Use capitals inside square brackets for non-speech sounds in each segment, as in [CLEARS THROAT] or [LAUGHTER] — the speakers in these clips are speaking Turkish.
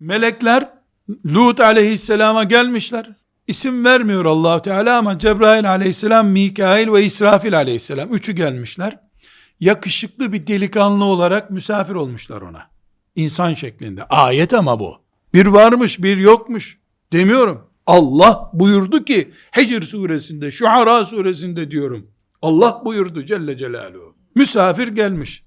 Melekler Lut aleyhisselama gelmişler. İsim vermiyor allah Teala ama Cebrail aleyhisselam, Mikail ve İsrafil aleyhisselam. Üçü gelmişler. Yakışıklı bir delikanlı olarak misafir olmuşlar ona. İnsan şeklinde. Ayet ama bu. Bir varmış bir yokmuş demiyorum. Allah buyurdu ki Hicr suresinde, Şuara suresinde diyorum. Allah buyurdu Celle Celaluhu. Misafir gelmiş.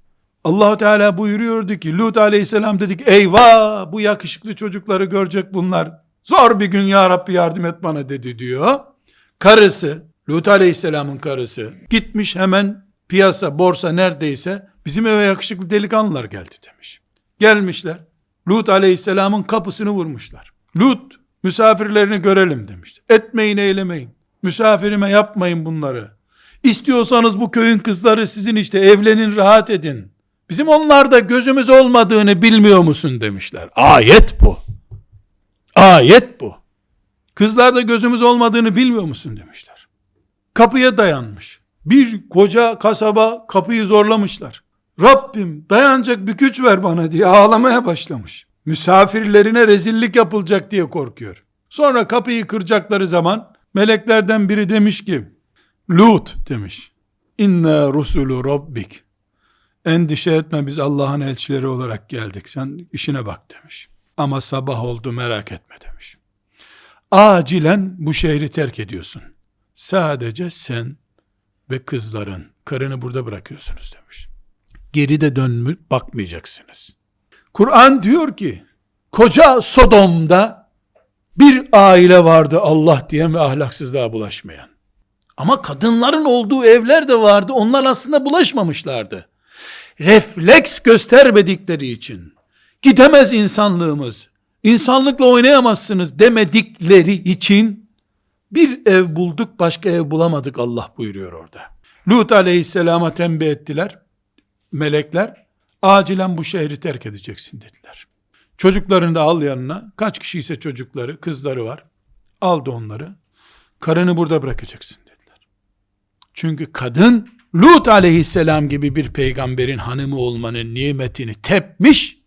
Allahu Teala buyuruyordu ki Lut aleyhisselam dedik eyvah bu yakışıklı çocukları görecek bunlar. Zor bir gün ya Rabbi yardım et bana dedi diyor. Karısı Lut aleyhisselamın karısı gitmiş hemen piyasa borsa neredeyse bizim eve yakışıklı delikanlılar geldi demiş. Gelmişler Lut aleyhisselamın kapısını vurmuşlar. Lut misafirlerini görelim demişti. Etmeyin eylemeyin. Misafirime yapmayın bunları. İstiyorsanız bu köyün kızları sizin işte evlenin rahat edin. Bizim onlarda gözümüz olmadığını bilmiyor musun demişler. Ayet bu. Ayet bu. Kızlarda gözümüz olmadığını bilmiyor musun demişler. Kapıya dayanmış. Bir koca kasaba kapıyı zorlamışlar. Rabbim dayanacak bir güç ver bana diye ağlamaya başlamış. Misafirlerine rezillik yapılacak diye korkuyor. Sonra kapıyı kıracakları zaman meleklerden biri demiş ki Lut demiş. İnne rusulü rabbik. Endişe etme biz Allah'ın elçileri olarak geldik. Sen işine bak demiş. Ama sabah oldu merak etme demiş. Acilen bu şehri terk ediyorsun. Sadece sen ve kızların karını burada bırakıyorsunuz demiş. Geride dönmüp bakmayacaksınız. Kur'an diyor ki koca Sodom'da bir aile vardı Allah diyen ve ahlaksızlığa bulaşmayan. Ama kadınların olduğu evler de vardı. Onlar aslında bulaşmamışlardı. Refleks göstermedikleri için gidemez insanlığımız. İnsanlıkla oynayamazsınız demedikleri için bir ev bulduk başka ev bulamadık Allah buyuruyor orada. Lut aleyhisselama tembih ettiler. Melekler acilen bu şehri terk edeceksin dediler. Çocuklarını da al yanına. Kaç kişi ise çocukları, kızları var. Aldı onları. Karını burada bırakacaksın. Çünkü kadın Lut aleyhisselam gibi bir peygamberin hanımı olmanın nimetini tepmiş,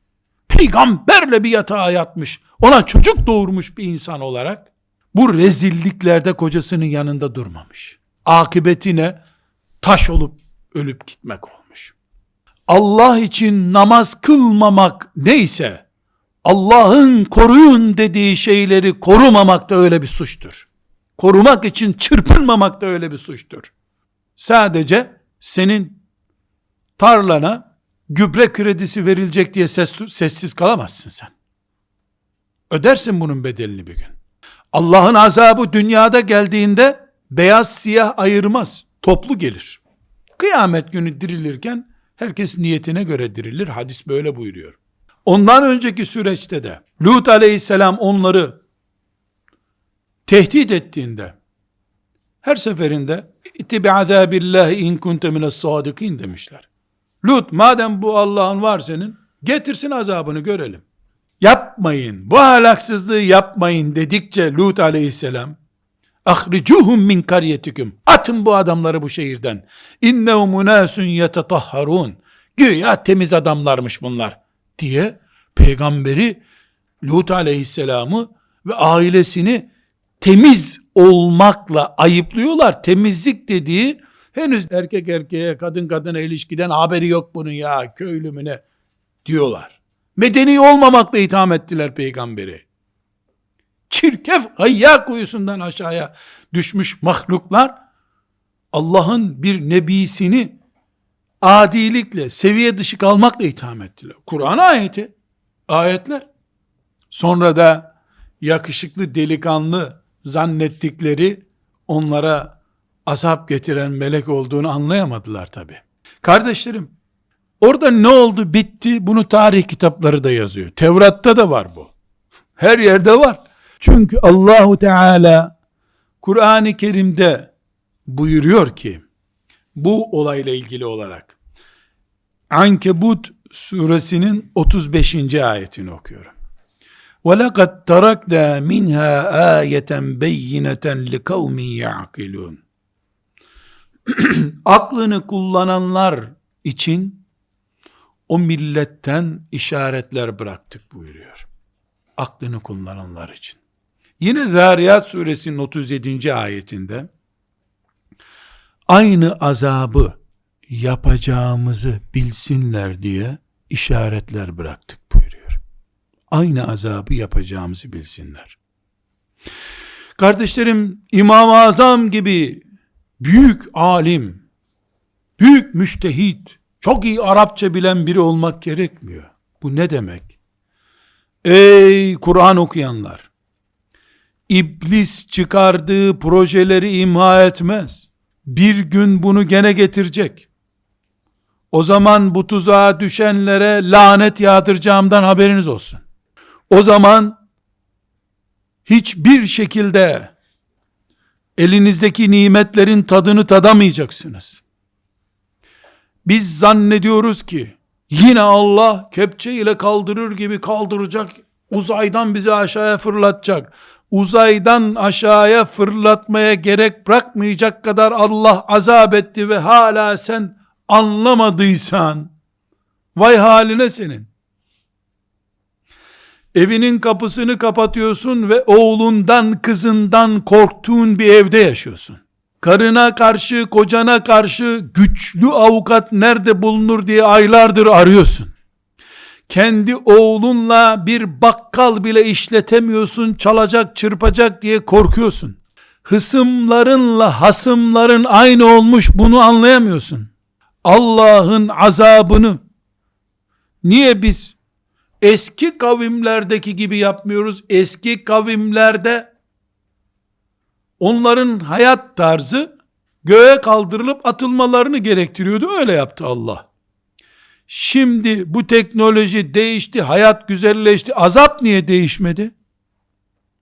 peygamberle bir yatağa yatmış, ona çocuk doğurmuş bir insan olarak, bu rezilliklerde kocasının yanında durmamış. Akıbetine taş olup ölüp gitmek olmuş. Allah için namaz kılmamak neyse, Allah'ın koruyun dediği şeyleri korumamak da öyle bir suçtur. Korumak için çırpınmamak da öyle bir suçtur. Sadece senin tarlana gübre kredisi verilecek diye ses, sessiz kalamazsın sen. Ödersin bunun bedelini bir gün. Allah'ın azabı dünyada geldiğinde beyaz siyah ayırmaz. Toplu gelir. Kıyamet günü dirilirken herkes niyetine göre dirilir. Hadis böyle buyuruyor. Ondan önceki süreçte de Lut aleyhisselam onları tehdit ettiğinde her seferinde İttibi azabillahi in kunte mines sadikin demişler. Lut madem bu Allah'ın var senin getirsin azabını görelim. Yapmayın bu ahlaksızlığı yapmayın dedikçe Lut aleyhisselam ahricuhum min karyetikum atın bu adamları bu şehirden innehum unasun yetetahharun güya temiz adamlarmış bunlar diye peygamberi Lut aleyhisselamı ve ailesini temiz olmakla ayıplıyorlar. Temizlik dediği henüz erkek erkeğe kadın kadına ilişkiden haberi yok bunun ya köylü mü ne diyorlar. Medeni olmamakla itham ettiler peygamberi. Çirkef hayya kuyusundan aşağıya düşmüş mahluklar Allah'ın bir nebisini adilikle, seviye dışı kalmakla itham ettiler. Kur'an ayeti, ayetler. Sonra da yakışıklı delikanlı zannettikleri onlara azap getiren melek olduğunu anlayamadılar tabi. Kardeşlerim, orada ne oldu bitti bunu tarih kitapları da yazıyor. Tevrat'ta da var bu. Her yerde var. Çünkü Allahu Teala Kur'an-ı Kerim'de buyuruyor ki bu olayla ilgili olarak Ankebut suresinin 35. ayetini okuyorum. وَلَقَدْ تَرَكْنَا مِنْهَا آيَةً بَيِّنَةً لِكَوْمٍ يَعْقِلُونَ [CLEARS THROAT] Aklını kullananlar için o milletten işaretler bıraktık buyuruyor. aklını kullananlar için. Yine Zariyat suresinin 37. ayetinde aynı azabı yapacağımızı bilsinler diye işaretler bıraktık buyuruyor. Aynı azabı yapacağımızı bilsinler. Kardeşlerim İmam-ı Azam gibi büyük alim, büyük müştehit, çok iyi Arapça bilen biri olmak gerekmiyor. Bu ne demek? Ey Kur'an okuyanlar! İblis çıkardığı projeleri imha etmez. Bir gün bunu gene getirecek. O zaman bu tuzağa düşenlere lanet yağdıracağımdan haberiniz olsun. O zaman hiçbir şekilde elinizdeki nimetlerin tadını tadamayacaksınız. Biz zannediyoruz ki yine Allah kepçe ile kaldırır gibi kaldıracak, uzaydan bizi aşağıya fırlatacak. Uzaydan aşağıya fırlatmaya gerek bırakmayacak kadar Allah azap etti ve hala sen anlamadıysan vay haline senin. Evinin kapısını kapatıyorsun ve oğlundan kızından korktuğun bir evde yaşıyorsun. Karına karşı, kocana karşı güçlü avukat nerede bulunur diye aylardır arıyorsun. Kendi oğlunla bir bakkal bile işletemiyorsun, çalacak, çırpacak diye korkuyorsun. Hısımlarınla hasımların aynı olmuş bunu anlayamıyorsun. Allah'ın azabını niye biz eski kavimlerdeki gibi yapmıyoruz? Eski kavimlerde onların hayat tarzı göğe kaldırılıp atılmalarını gerektiriyordu. Öyle yaptı Allah. Şimdi bu teknoloji değişti, hayat güzelleşti. Azap niye değişmedi?